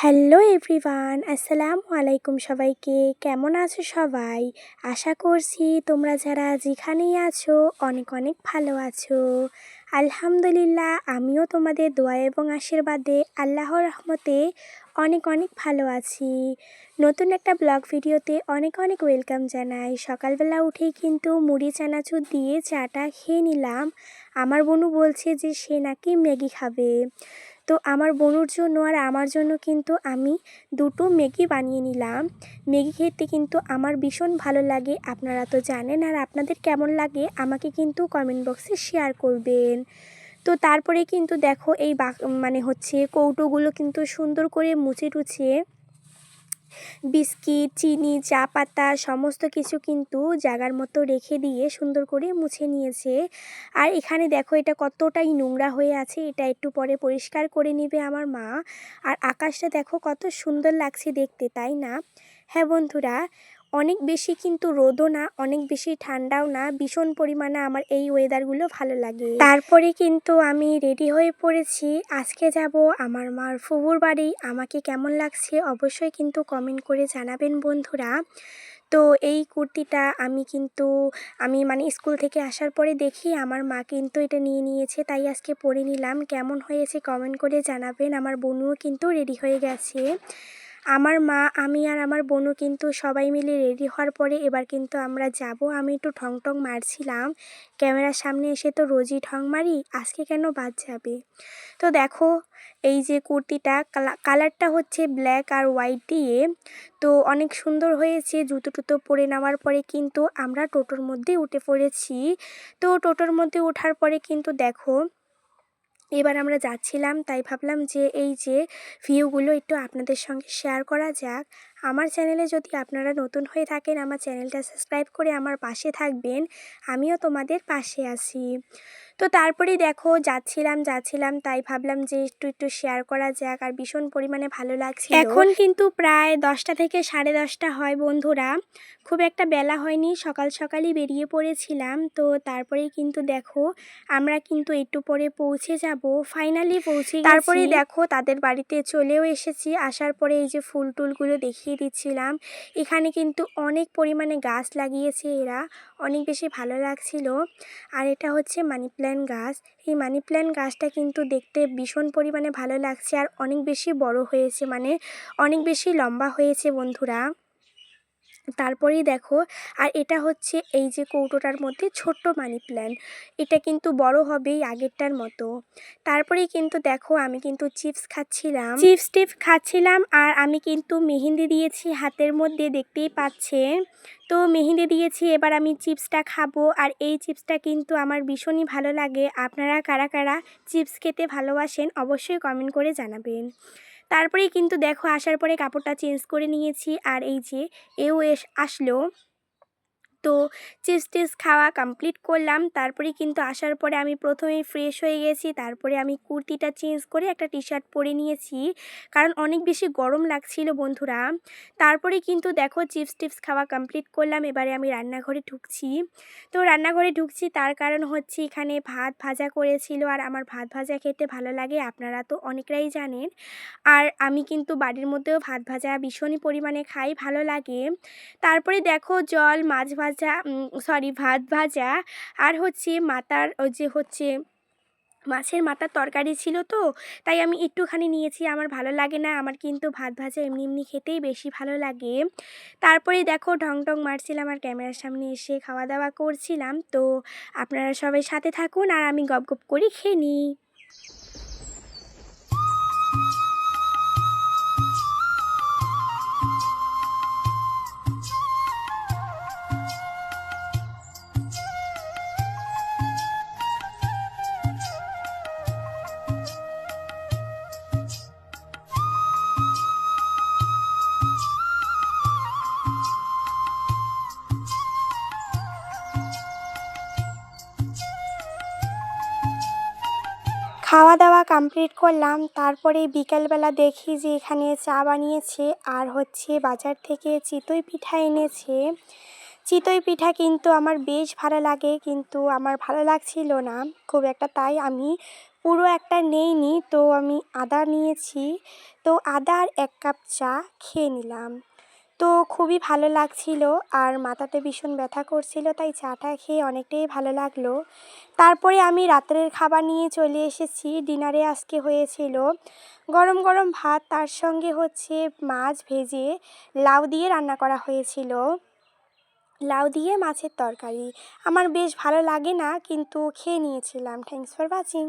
Hello everyone, আসসালামু আলাইকুম সবাইকে। কেমন আছো সবাই? আশা করছি তোমরা যারা যেখানেই আছো, অনেক অনেক ভালো আছো। আলহামদুলিল্লাহ, আমিও তোমাদের দোয়া এবং আশীর্বাদে আল্লাহর রহমতে অনেক অনেক ভালো আছি। নতুন একটা ব্লগ ভিডিওতে অনেক অনেক ওয়েলকাম জানাই। সকালবেলা উঠেই কিন্তু মুড়ি, চানাচুর দিয়ে চাটা খেয়ে নিলাম। আমার বোনু বলছে যে সে নাকি ম্যাগি খাবে। তো আমার বোনুর জন্য আর আমার জন্য কিন্তু আমি দুটো ম্যাগি বানিয়ে নিলাম। ম্যাগি খেতে কিন্তু আমার ভীষণ ভালো লাগে, আপনারা তো জানেন। আর আপনাদের কেমন লাগে আমাকে কিন্তু কমেন্ট বক্সে শেয়ার করবেন। তো তারপরে কিন্তু দেখো এই মানে হচ্ছে কৌটোগুলো কিন্তু সুন্দর করে মুছে টুছিয়ে বিস্কিট, চিনি, চা পাতা, সমস্ত কিছু কিন্তু জায়গার মতো রেখে দিয়ে সুন্দর করে মুছে নিয়েছে। আর এখানে দেখো এটা কতটাই নোংরা হয়ে আছে, এটা একটু পরে পরিষ্কার করে নেবে আমার মা। আর আকাশটা দেখো কত সুন্দর লাগছে দেখতে, তাই না? হ্যাঁ বন্ধুরা অনেক বেশি কিন্তু রোদও না, অনেক বেশি ঠান্ডাও না, ভীষণ পরিমাণে আমার এই ওয়েদারগুলো ভালো লাগে। তারপরে কিন্তু আমি রেডি হয়ে পড়েছি। আজকে যাব আমার মার ফুবুর বাড়ি। আমাকে কেমন লাগছে অবশ্যই কিন্তু কমেন্ট করে জানাবেন বন্ধুরা। তো এই কুর্তিটা আমি কিন্তু, আমি মানে স্কুল থেকে আসার পরে দেখি আমার মা কিন্তু এটা নিয়ে নিয়েছে, তাই আজকে পরে নিলাম। কেমন হয়েছে কমেন্ট করে জানাবেন। আমার বোনও কিন্তু রেডি হয়ে গেছে। আমার মা, আমি আর আমার বোনও কিন্তু সবাই মিলে রেডি হওয়ার পরে এবার কিন্তু আমরা যাব। আমি একটু ঠং ঠং মারছিলাম। ক্যামেরার সামনে এসে তো রোজই ঠং মারি, আজকে কেন বাদ যাবে? তো দেখো, এই যে কুর্তিটা কালারটা হচ্ছে ব্ল্যাক আর হোয়াইট দিয়ে। তো অনেক সুন্দর হয়েছে, জুতো টুতো পরে নেওয়ার পরে কিন্তু আমরা টোটোর মধ্যে উঠে পড়েছি। তো টোটোর মধ্যে ওঠার পরে কিন্তু দেখো এবার আমরা যাচ্ছিলাম, তাই ভাবলাম যে এই যে ভিউগুলো একটু আপনাদের সঙ্গে শেয়ার করা যাক। আমার চ্যানেলে যদি আপনারা নতুন হয়ে থাকেন আমার চ্যানেলটা সাবস্ক্রাইব করে আমার পাশে থাকবেন। আমিও তোমাদের পাশে আছি। তো তারপরে দেখো যাচ্ছিলাম যাচ্ছিলাম তাই ভাবলাম যে একটু একটু শেয়ার করা যাক আর ভীষণ পরিমাণে ভালো লাগছে এখন কিন্তু প্রায় দশটা থেকে সাড়ে দশটা হয় বন্ধুরা। খুব একটা বেলা হয়নি সকাল সকালই বেরিয়ে পড়েছিলাম। তো তারপরেই কিন্তু দেখো আমরা কিন্তু একটু পরে পৌঁছে যাব। ফাইনালি পৌঁছে তারপরেই দেখো তাদের বাড়িতে চলেও এসেছি। আসার পরে এই যে ফুল টুলগুলো দেখিয়ে দিচ্ছিলাম। এখানে কিন্তু অনেক পরিমাণে গাছ লাগিয়েছে এরা। অনেক বেশি ভালো লাগছিল। আর এটা হচ্ছে মানি প্ল্যান্ট গাছ। এই মানি প্ল্যান্ট গাছটা কিন্তু দেখতে ভীষণ পরিমাণে ভালো লাগছে। আর অনেক বেশি বড় হয়েছে মানে অনেক বেশি লম্বা হয়েছে বন্ধুরা। তারপরেই দেখো, আর এটা হচ্ছে এই যে কৌটোটার মধ্যে ছোট্ট মানি প্ল্যান্ট। এটা কিন্তু বড় হবেই আগেরটার মতো। তারপরেই কিন্তু দেখো, আমি কিন্তু চিপস খাচ্ছিলাম। চিপস টিপস খাচ্ছিলাম, আর আমি কিন্তু মেহেন্দি দিয়েছি হাতের মধ্যে, দেখতেই পাচ্ছেন। তো মেহেন্দি দিয়েছি, এবার আমি চিপসটা খাব। আর এই চিপসটা কিন্তু আমার ভীষণই ভালো লাগে। আপনারা কারা কারা চিপস খেতে ভালোবাসেন, অবশ্যই কমেন্ট করে জানাবেন। তারপরেই কিন্তু দেখো আসার পরে কাপড়টা চেঞ্জ করে নিয়েছি। আর এই যে এও এস আসলো। তো চিপস টিপস খাওয়া কমপ্লিট করলাম। তারপরে কিন্তু আসার পরে আমি প্রথমে ফ্রেশ হয়ে গেছি। তারপরে আমি কুর্তিটা চেঞ্জ করে একটা টি শার্ট পরে নিয়েছি। কারণ অনেক বেশি গরম লাগছিল বন্ধুরা। তারপরে কিন্তু দেখো চিপস টিপস খাওয়া কমপ্লিট করলাম। এবারে আমি রান্নাঘরে ঢুকছি। তো রান্নাঘরে ঢুকছি, তার কারণ হচ্ছে এখানে ভাত ভাজা করেছিল। আর আমার ভাত ভাজা খেতে ভালো লাগে, আপনারা তো অনেকরাই জানেন। আর আমি কিন্তু বাড়ির মধ্যেও ভাত ভাজা ভীষণই পরিমাণে খাই, ভালো লাগে। তারপরে দেখো জল, মাছ ভাজা ভাজা সরি ভাত ভাজা। আর হচ্ছে মাথার যে হচ্ছে মাছের মাথার তরকারি ছিল তো, তাই আমি একটুখানি নিয়েছি। আমার ভালো লাগে না। আমার কিন্তু ভাত ভাজা এমনি এমনি খেতেই বেশি ভালো লাগে। তারপরে দেখো ঢং ঢং মারছিলাম আর ক্যামেরার সামনে এসে খাওয়া দাওয়া করছিলাম। তো আপনারা সবাই সাথে থাকুন আর আমি গপ গপ করে খেয়ে নিই। খাওয়া দাওয়া কমপ্লিট করলাম তারপরে বিকেলবেলা দেখি যে এখানে চা বানিয়েছে আর হচ্ছে বাজার থেকে চিতই পিঠা এনেছে। চিতই পিঠা কিন্তু আমার বেশ ভালো লাগে, কিন্তু আমার ভালো লাগছিল না, খুব একটা তাই আমি পুরো একটা নেইনি, তো আমি আদা নিয়েছি। তো আদা আর এক কাপ চা খেয়ে নিলাম। তো খুবই ভালো লাগছিল আর মাথাতে ভীষণ ব্যথা করছিল, তাই চাটা খেয়ে অনেকটাই ভালো লাগল। তারপরে আমি রাত্রের খাবার নিয়ে চলে এসেছি, ডিনারে আজকে হয়েছিল গরম গরম ভাত, তার সঙ্গে হচ্ছে মাছ ভেজে লাউ দিয়ে রান্না করা হয়েছিল। লাউ দিয়ে মাছের তরকারি। আমার বেশ ভালো লাগে না, কিন্তু খেয়ে নিয়েছিলাম। Thanks for watching